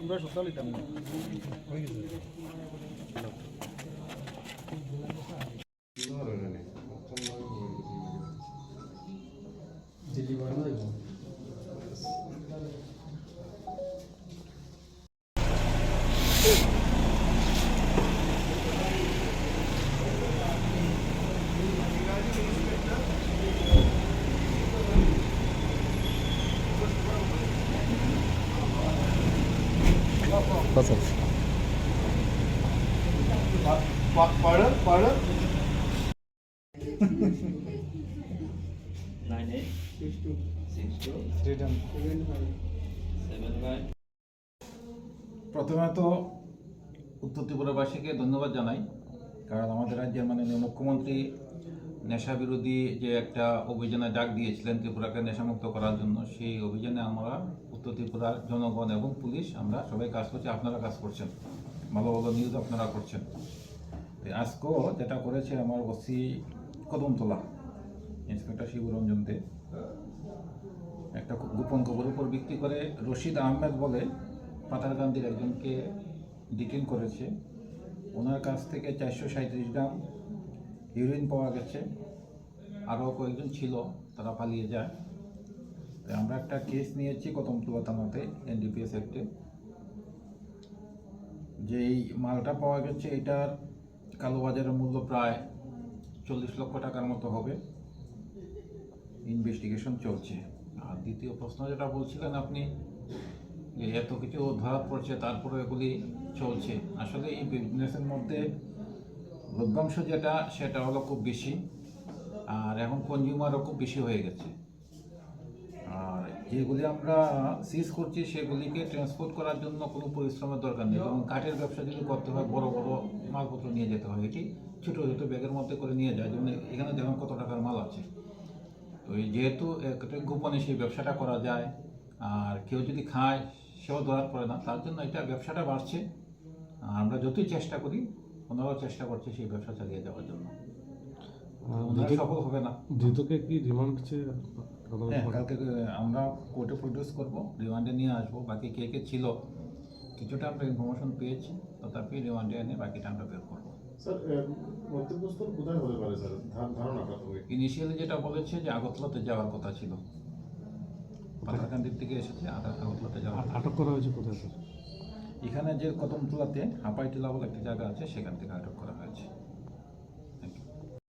আমরা সকাল দিতাম five প্রথমে তো উত্তর ত্রিপুরাবাসীকে ধন্যবাদ জানাই কারণ আমাদের রাজ্যের মাননীয় মুখ্যমন্ত্রী নেশা বিরোধী যে একটা অভিযানে ডাক দিয়েছিলেন ত্রিপুরাকে নেশামুক্ত করার জন্য, সেই অভিযানে আমরা উত্তর ত্রিপুরার জনগণ এবং পুলিশ, আমরা সবাই কাজ করছি, আপনারা কাজ করছেন। ভালো ভালো নিউজ আপনারা করছেন। আজকেও যেটা করেছে আমার ওসি কদমতলা ইন্সপেক্টর শিবরঞ্জন দে, একটা গোপন খবর উপর ভিত্তি করে রশিদ আহমেদ বলে পাতারকান্দির একজনকে ডিটেন করেছে। ওনার কাছ থেকে চারশো সাঁত্রিশ গ্রাম হিরোইন পাওয়া গেছে। আরও কয়েকজন ছিল, তারা পালিয়ে যায়। তাই আমরা একটা কেস নিয়েছি কদমতুলা থানাতে এনডিপিএস অ্যাক্টে এই মালটা পাওয়া গেছে, এটার কালোবাজারের মূল্য প্রায় চল্লিশ লক্ষ টাকার মতো হবে। ইনভেস্টিগেশন চলছে। আর দ্বিতীয় প্রশ্ন যেটা বলছিলেন আপনি, যে এত কিছু ধরা পড়ছে তারপরে এগুলি চলছে। আসলে এই বিজনেসের মধ্যে লভ্যাংশ যেটা, সেটা হলো খুব বেশি। আর এখন কনজিউমারও খুব বেশি হয়ে গেছে। আর যেগুলি আমরা সিজ করছি, সেগুলিকে ট্রান্সপোর্ট করার জন্য কোনো পরিশ্রমের দরকার নেই। যেমন কাঠের ব্যবসা যদি করতে হয়, বড় বড় মালপত্র নিয়ে যেতে হয়, এটি ছোটো ছোটো ব্যাগের মধ্যে করে নিয়ে যায়। যেমন এখানে দেখুন কত টাকার মাল আছে। তো যেহেতু একটা গোপনে সেই ব্যবসাটা করা যায়, আর কেউ যদি খায়, সেও ধরা পড়ে না। তার জন্য এটা ব্যবসাটা বাড়ছে। আমরা যতই চেষ্টা করি ওনারাও চেষ্টা করছে সেই ব্যবসা চালিয়ে যাওয়ার জন্য। ওনারা সফল হবে না। ধৃতকে কি রিমান্ড চেয়ে হ্যাঁ কালকে আমরা কোর্টে প্রডিউস করব রিমান্ডে নিয়ে আসব বাকি কে কে ছিল। কিছুটা আমরা ইনফরমেশন পেয়েছি তথাপি রিমান্ডে এনে বাকিটা আমরা বের করব। ইনিশিয়ালি যেটা বলেছে যে আগরতলাতে যাওয়ার কথা ছিল। পাতাকান্দির থেকে এসেছে আগ- আগরতলাতে যাওয়ার আটক করা হয়েছে কোথায় স্যার? এখানে যে কদমতলাতে হাপাইটিলা বলে একটি জায়গা আছে সেখান থেকে আটক করা হয়েছে।